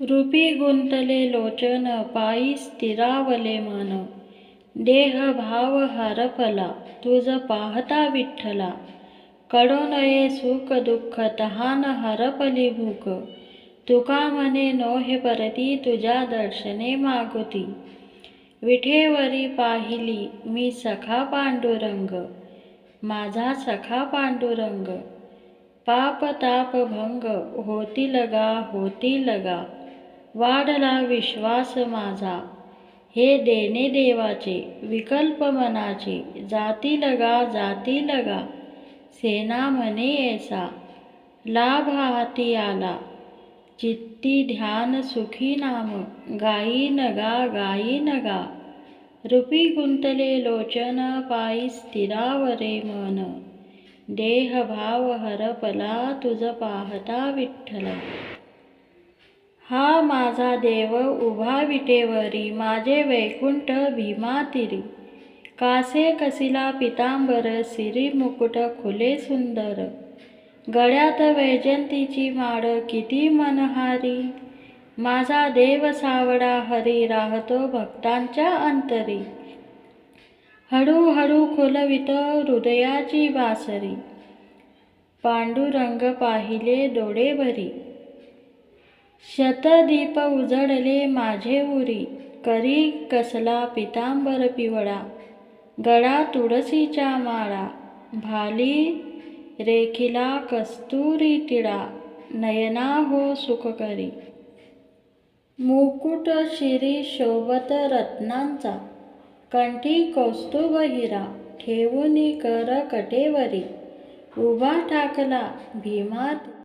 रूपी गुंतले लोचन पायी स्थिरावले मन. देह भाव हरपला तुझ पाहता विठ्ठला. कडो नये सुख दुःख तहान हरपली भूक. तुका मने नोहे परती तुझ्या दर्शने मागुती. विठेवरी पाहिली मी सखा पांडुरंग. माझा सखा पांडुरंग. पाप ताप भंग होती लगा होती लगा. वाढला विश्वास माझा. हे देणे देवाचे विकल्प मनाचे. जाती लगा जाती लगा. सेना म्हणे ऐसा. लाभ हाती आला. चित्ती ध्यान सुखी नाम. गाई नगा गाई नगा. रूपी गुंतले लोचन पायी स्थिरावरे मन. देह भाव हरपला तुझ पाहता विठ्ठल. हा माझा देव उभा विटेवरी माझे वैकुंठ भीमातिरी कासे कसिला पितांबर सिरी मुकुट खुले सुंदर. गळ्यात वैजंतीची माळ किती मनहारी. माझा देव सावडा हरी राहतो भक्तांच्या अंतरी. हळूहळू खुलवित हृदयाची बासरी. पांडुरंग पाहिले डोळे भरी शतदीप उजळले माझे उरी. करी कसला पितांबर पिवळा. गळा तुळशीच्या माळा. भाली रेखिला कस्तुरी टिळा. नयना हो सुख करी मुकुट शिरी शोभत रत्नांचा. कंठी कौस्तुभ हिरा. ठेवूनी कर कटेवरी. उभा ठाकला भीमात